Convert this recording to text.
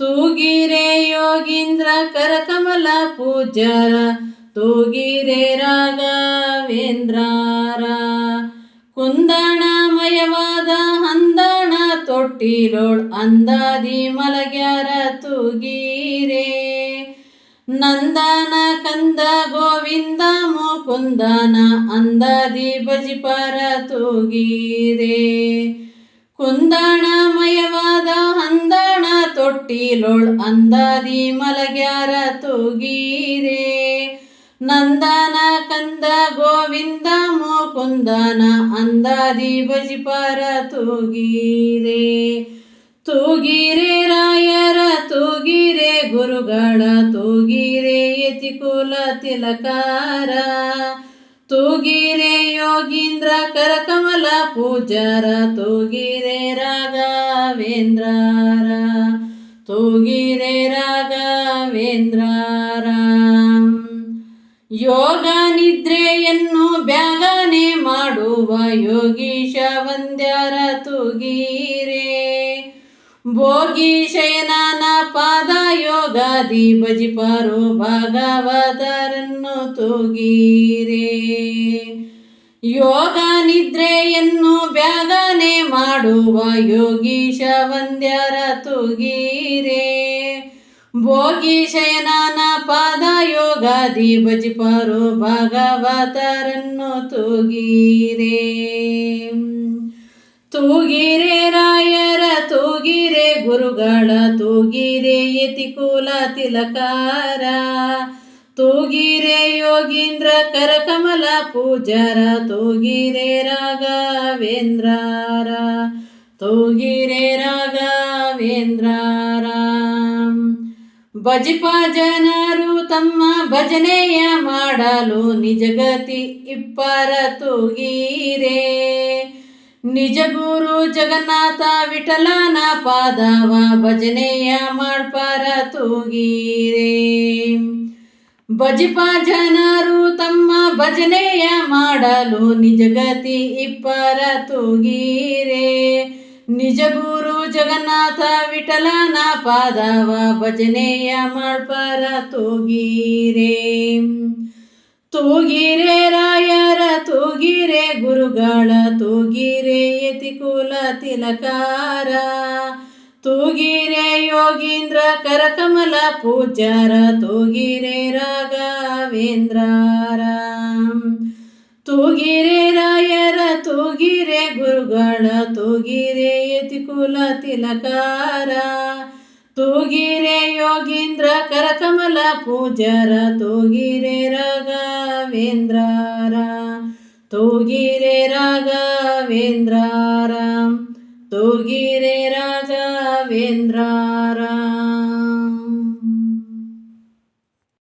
ತೂಗಿರೆ ಯೋಗೀಂದ್ರ ಕರಕಮಲ ಪೂಜ್ಯರ, ತೂಗಿರೆ ರಾಘವೇಂದ್ರಾರ. ಕುಂದಣಮಯವಾದ ಹಂದಣ ತೊಟ್ಟಿಲೋಳ್ ಅಂದಾದಿ ಮಲಗ್ಯಾರ ತೂಗಿರೆ. ನಂದನ ಕಂದ ಗೋವಿಂದ ಮುಕುಂದನ ಅಂದಾದಿ ಬಜಿಪರ ತೂಗಿರೆ. ಕುಂದಣಮಯ ತೊಟ್ಟಿಲೋಳ್ ಅಂದಾದಿ ಮಲಗ್ಯಾರ ತೂಗೀರೆ. ನಂದನ ಕಂದ ಗೋವಿಂದ ಮೋಕುಂದನ ಅಂದಾದಿ ಬಜಿಪಾರ ತೂಗೀರೆ. ತೂಗಿರೆ ರಾಯರ ತೂಗಿರೆ ಗುರುಗಳ ತೂಗಿರೆ ಯತಿಕುಲ ತಿಲಕಾರ. ತೂಗಿರೆ ಯೋಗೀಂದ್ರ ಕರಕಮಲ ಪೂಜಾರ, ತೂಗಿರೆ ರಾಘವೇಂದ್ರರ. ತೂಗಿರೆ ರಾಮ್ ಯೋಗ ನಿದ್ರೆಯನ್ನು ಬ್ಯಾಗನೆ ಮಾಡುವ ಯೋಗೀಶ ವಂದ್ಯರ ತೂಗಿರೆ. ಭೋಗಿ ಶಯನನ ಪಾದ ಯೋಗಾದಿ ಭಜಿಪರು ಭಾಗವತರನ್ನು ತೂಗಿರೆ. ಯೋಗ ನಿದ್ರೆಯನ್ನು ಬ್ಯಾಗನೆ ಮಾಡುವ ಯೋಗೀಶ ವಂದ್ಯರ ತುಗೀರೆ. ಭೋಗಿ ಶಯನನ ಪದ ಯೋಗಾದಿ ಭಜಿಪರು ಭಗವತರನ್ನು ತೂಗಿರೆ. ತೂಗಿರೆ ರಾಯರ ತೂಗಿರೆ ಗುರುಗಳ ತೂಗಿರೆ ಯತಿಕುಲ ತಿಲಕಾರ. ತೂಗಿರೆ ಯೋಗೀಂದ್ರ ಕರಕಮಲ ಪೂಜಾರ, ತೂಗಿರೆ ರಾಘವೇಂದ್ರಾರ ತೂಗಿರೆ ರಾಘವೇಂದ್ರಾರ. ಭಜಪ ಜನರು ತಮ್ಮ ಭಜನೆಯ ಮಾಡಲು ನಿಜಗತಿ ಇಪ್ಪರ ತೂಗಿರೆ. ನಿಜ ಗುರು ಜಗನ್ನಾಥ ವಿಠಲನ ಪಾದವ ಭಜನೆಯ ಮಾಡ್ಪಾರ ತೂಗಿರೆ. ಭಜಿಪ ಜನರು ತಮ್ಮ ಭಜನೆಯ ಮಾಡಲು ನಿಜಗತಿ ಇಪ್ಪರ ತೂಗೀರೆ. ನಿಜ ಗುರು ಜಗನ್ನಾಥ ವಿಠಲನ ಪಾದವ ಭಜನೆಯ ಮಾಡ್ಪರ ತೂಗೀರೆ. ತೂಗಿರೆ ರಾಯರ, ತೂಗಿರೆ ಗುರುಗಳ, ತೂಗಿರೆ ಯತಿಕುಲ ತಿಲಕಾರ. ತೂಗಿರೆ ಯೋಗೀಂದ್ರ ಕರಕಮಲ ಪೂಜಾರ ತೂಗಿರೆ ರಾಘವೇಂದ್ರ ತೂಗಿರೆ ರಾಯರ ತೂಗಿರೆ ಗುರುಗಳ ತೂಗಿರೆ ಯತಿಕುಲ ತಿಲಕಾರ. ತೂಗಿರೆ ಯೋಗೀಂದ್ರ ಕರಕಮಲ ಪೂಜಾರ ತೂಗಿರೆ ರಾಘವೇಂದ್ರ ತೂಗಿರೆ ರಾಘವೇಂದ್ರರ तूगिरे राघवेन्द्रारा